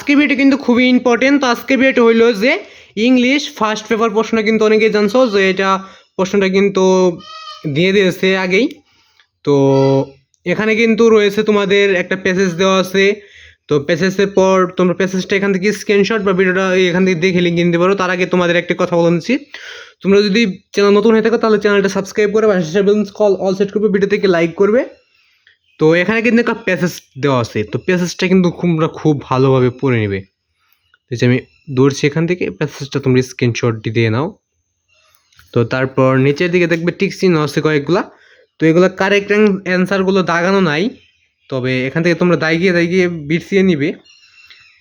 আজকে ভিডিও কিন্তু খুবই ইম্পর্টেন্ট তো আজকে ভিডিওটা হইল যে ইংলিশ ফার্স্ট পেপার প্রশ্ন কিন্তু অনেকেই জানছো যে এটা প্রশ্নটা কিন্তু দিয়ে দিয়েছে আগেই। তো এখানে কিন্তু রয়েছে তোমাদের একটা প্যাসেজ দেওয়া আছে। তো প্যাসেজের পর তোমরা প্যাসেজটা এখান থেকে স্ক্রিনশট বা ভিডিওটা এখান থেকে দেখে লিঙ্ক নিতে পারো। তার আগে তোমাদের একটা কথা বলে নিচ্ছি। তোমরা যদি চ্যানেল নতুন হয়ে থাকো তাহলে চ্যানেলটা সাবস্ক্রাইব করে কল অল সেট করবে ভিডিও থেকে লাইক করবে। তো এখানে কিন্তু একটা প্যাসেজ দেওয়া আছে। তো প্যাসেজটা কিন্তু তোমরা খুব ভালোভাবে পড়ে নেবে। যে আমি দৌড়ছি এখান থেকে প্যাসেজটা তোমরা স্ক্রিনশট দিয়ে নাও। তো তারপর নিচের দিকে দেখবে টিক চিহ্ন আছে কয়েকগুলা। তো এগুলো কারেক্ট অ্যান্সারগুলো দাগানো নাই। তবে এখান থেকে তোমরা দাগিয়ে দাগিয়ে বিছিয়ে নিবে।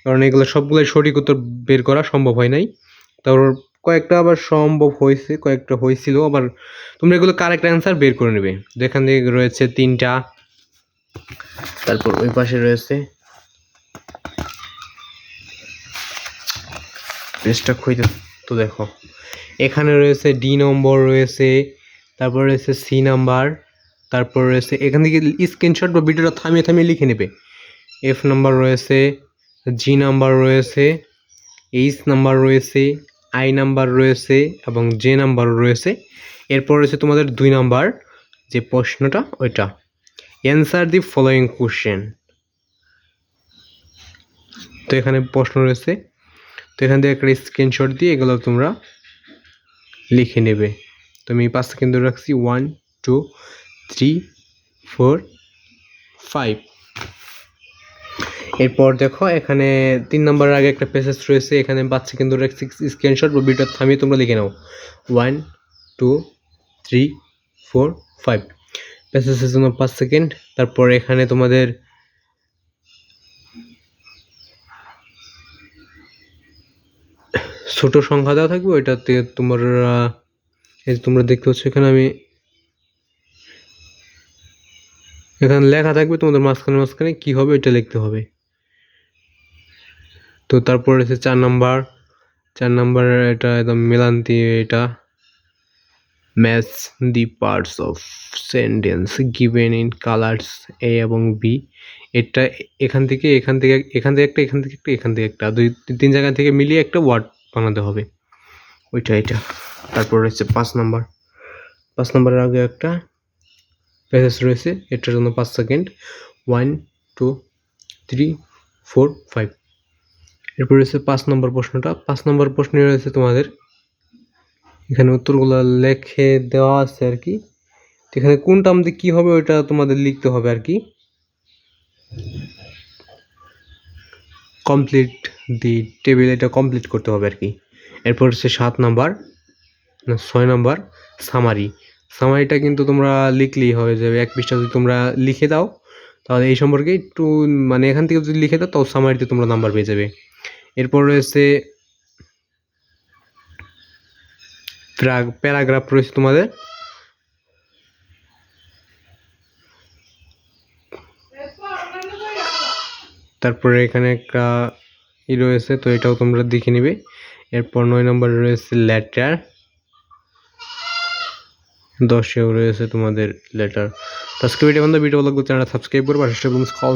কারণ এগুলো সবগুলোই সঠিক উত্তর বের করা সম্ভব হয় নাই। তারপর কয়েকটা আবার সম্ভব হয়েছে, কয়েকটা হয়েছিল। আবার তোমরা এগুলো কারেক্ট অ্যান্সার বের করে নেবে। যেখান থেকে রয়েছে তিনটা। তারপর ওই পাশে রয়েছে। পেজটা খুঁজে তো দেখো। এখানে রয়েছে ডি নম্বর রয়েছে, তারপর রয়েছে সি নাম্বার তারপর রয়েছে, এখান থেকে স্ক্রিনশট বা ভিডিওটা থামিয়ে থামিয়ে লিখে নেবে। এফ নাম্বার রয়েছে জি নাম্বার রয়েছে এইচ নাম্বার রয়েছে আই নাম্বার রয়েছে এবং জে নাম্বার রয়েছে। এরপর রয়েছে তোমাদের দুই নাম্বার যে প্রশ্নটা ওইটা। অ্যান্সার দি ফলোয়িং কোশ্চেন তো এখানে প্রশ্ন রয়েছে। তো এখান থেকে একটা স্ক্রিনশট দিয়ে এগুলো তোমরা লিখে নেবে। তো আমি পাঁচ সেকেন্ড ধরে রাখছি। One two three four five এরপর দেখো, এখানে তিন নম্বরের আগে একটা প্যাসেজ রয়েছে। এখানে পাঁচ সেকেন্ড ধরে রাখছি। স্ক্রিনশট বা ভিডিও থামিয়ে তোমরা লিখে নাও। One two three four five প্যাসেজের জন্য পাঁচ সেকেন্ড তারপর এখানে তোমাদের ছোট সংখ্যা দেওয়া থাকবে, ওইটাতে তোমার এই তোমরা দেখতে পাচ্ছ এখানে আমি এখানে লেখা থাকবে তোমাদের মাঝখানে মাঝখানে কি হবে, ওইটা লিখতে হবে। তো তারপর রয়েছে চার নাম্বার চার নাম্বার এটা একদম মেলান্তি এটা match the parts of sentence given in colours A এবং বি এটা এখান থেকে এখান থেকে এখান থেকে একটা, এখান থেকে একটা, এখান থেকে একটা, দুই, তিন জায়গা থেকে মিলিয়ে একটা ওয়ার্ড বানাতে হবে। ওইটা, এটা। তারপর রয়েছে পাঁচ নাম্বার পাঁচ নাম্বারের আগে একটা প্যাসেজ রয়েছে, এটার জন্য পাঁচ second one two three four five এরপর রয়েছে পাঁচ নম্বর প্রশ্নটা। পাঁচ নম্বর প্রশ্নে রয়েছে তোমাদের এখানে উত্তরগুলো লেখে দেওয়া আছে আর কি। এখানে কোনটা আমাদের কী হবে ওইটা তোমাদের লিখতে হবে আর কি। কমপ্লিট দি টেবিল এটা কমপ্লিট করতে হবে আর কি। এরপর হচ্ছে সাত নাম্বার, না, ছয় নাম্বার সামারি সামারিটা কিন্তু তোমরা লিখলেই হয়ে যাবে। এক পৃষ্ঠা যদি তোমরা লিখে দাও, তাহলে এই সম্পর্কে একটু মানে এখান থেকে যদি লিখে দাও, তাও সামারিতে তোমরা নাম্বার পেয়ে যাবে। এরপর রয়েছে প্যারাগ্রাফ রয়েছে তোমাদের। তারপরে এখানে একটা ই রয়েছে, তো এটাও তোমরা দেখে নিবে। এরপর নয় নম্বরে রয়েছে লেটার। দশেও রয়েছে তোমাদের লেটার। তো আজকে ভিডিও বন্ধু ভিডিও লাগবে চ্যানেলটা সাবস্ক্রাইব করবে আর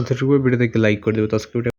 থেকে ভিডিও দেখতে লাইক করে দেবে। তো আজকে